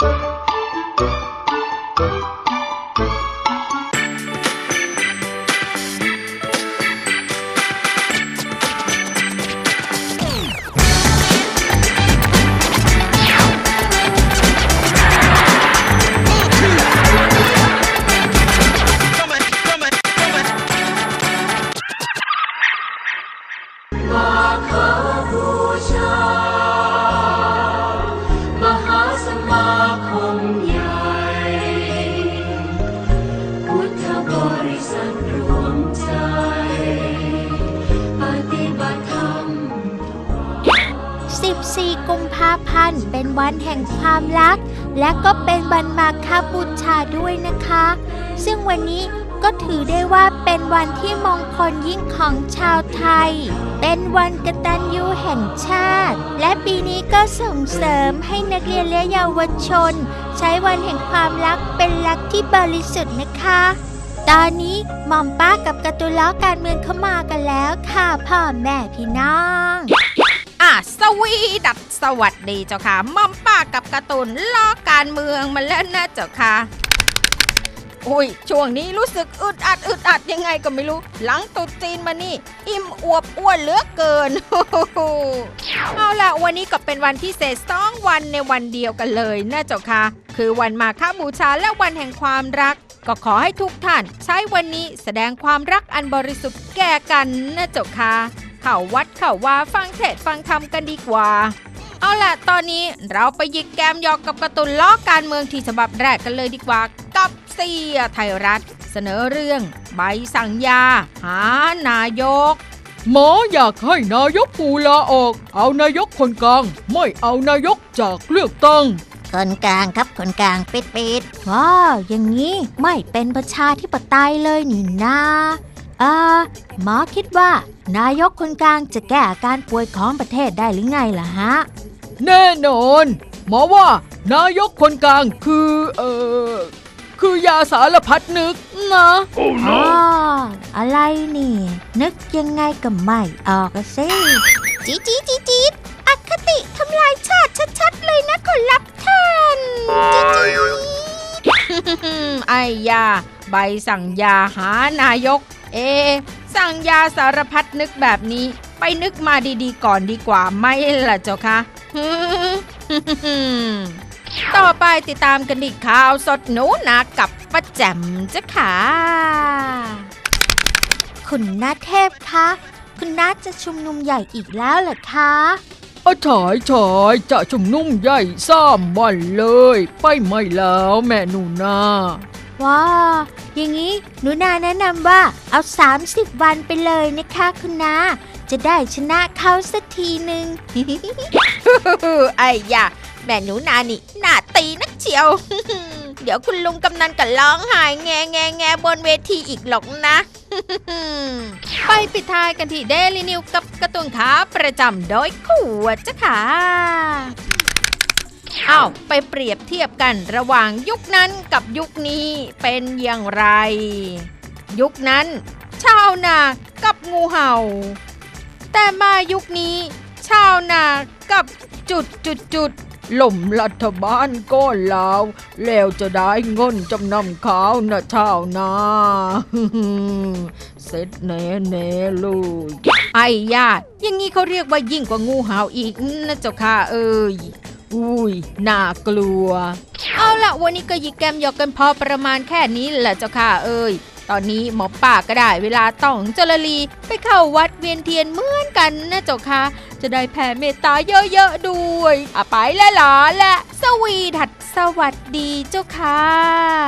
ช 14 กุมภาพันธ์เป็นวันแห่งความรัก และก็เป็นวันมาคบูชาด้วยนะคะ ซึ่งวันนี้ก็ถือได้ว่าเป็นวันที่มงคลยิ่งของชาวไทย เป็นวันกตัญญูแห่งชาติ และปีนี้ก็ส่งเสริมให้นักเรียนและเยาวชน ใช้วันแห่งความรักเป็นรักที่บริสุทธิ์นะคะ ตอนนี้หม่อมป้ากับกระตุล้อการเมืองเข้ามากันแล้วค่ะพ่อแม่พี่น้อง อะสวีดัดสวัสดีเจ้าค่ะม่อมป้ากับการ์ตูนล้อการเมืองมาแล้วนะเจ้าค่ะอุ้ยช่วงนี้รู้สึกอึดอัดอึดอัดยังไงก็ไม่รู้ หลังตรุษจีนมานี่ อิ่มอวบอ้วนเหลือเกิน เอาล่ะวันนี้ก็เป็นวันพิเศษสองวันในวันเดียวกันเลยนะเจ้าค่ะ คือวันมาฆบูชาและวันแห่งความรัก ก็ขอให้ทุกท่านใช้วันนี้แสดงความรักอันบริสุทธิ์แก่กันนะเจ้าค่ะเข้าวัดเข้าวาฟังเทศฟังธรรมกันดีกว่า เอาล่ะตอนนี้เราไปหยิกแกมยอกกับกร์ตูนล้อการเมืองที่ฉบับแรกกันเลยดีกว่า กับเสียไทยรัฐ เสนอเรื่องใบสั่งยา หานายกหมออยากให้นายกปูลาออก เอานายกคนกลาง ไม่เอานายกจากเลือกตั้ง คนกลางครับคนกลางปิดปิดว้าวอย่างนี้ไม่เป็นประชาธิปไตยเลยนี่นาเอ่อหมอคิดว่า นายกคนกลางจะแก้อาการป่วยของประเทศได้หรือไงล่ะฮะ แน่นอน หมอว่านายกคนกลางคือเอ่อคือยาสารพัดนึกนะอ๋ออะไรนี่ นึกยังไงก็ไม่ออกอะสิจีจีจีจีดอคติทำลายชาติชัดๆเลยนะคนรับท่านจีจี ไอ้ยา ใบสั่งยาหานายก เอ สั่งยาสารพัดนึกแบบนี้ ไปนึกมาดีๆก่อนดีกว่าไหมล่ะเจ้าคะต่อไปติดตามกันอีกข่าวสดหนูนากับป้าแจ่มเจ้าค่ะ คุณนาเทพคะ คุณนาจะชุมนุมใหญ่อีกแล้วเหรอคะ อาฉายฉายจะชุมนุ่มใหญ่สามวันเลย ไปไม่แล้วแม่หนูนาว้าอย่างนี้หนูนาแนะนำว่าเอา 30 วันไปเลยนะคะคุณนาจะได้ชนะเขาสักทีหนึ่งไอ้ยาแม่หนูนานี่หน้าตีนักเชียว เดี๋ยวคุณลุงกำนันก็ร้องไห้แงแงแงบนเวทีอีกหรอกนะ ไปปิดท้ายกันที่เดลินิวกับกระตุนขาประจำโดยขวดจ้ะค่ะเอาไปเปรียบเทียบกันระหว่างยุคนั้นกับยุคนี้เป็นอย่างไร ยุคนั้น ชาวนากับงูเห่า แต่มายุคนี้ ชาวนากับจุดจุดจุด ล่มรัฐบาลก็ลาว แล้วจะได้เงินจำนำข้าวนะชาวนาเสร็จแน่แน่ๆเลยไอ้ญาติอย่างนี้เขาเรียกว่ายิ่งกว่างูเห่าอีกนะเจ้าค่ะเอ้ยอุ้ยน่ากลัว เอาละวันนี้ก็หยิกแกมหยอกกันพอประมาณแค่นี้แหละเจ้าค่ะเอ้ย ตอนนี้หมอป่าก็ได้เวลาต้องจรลีไปเข้าวัดเวียนเทียนเหมือนกันนะเจ้าค่ะ จะได้แผ่เมตตาเยอะๆด้วยอะไปแล้วเหรอและสวีดัดสวัสดีเจ้าค่ะ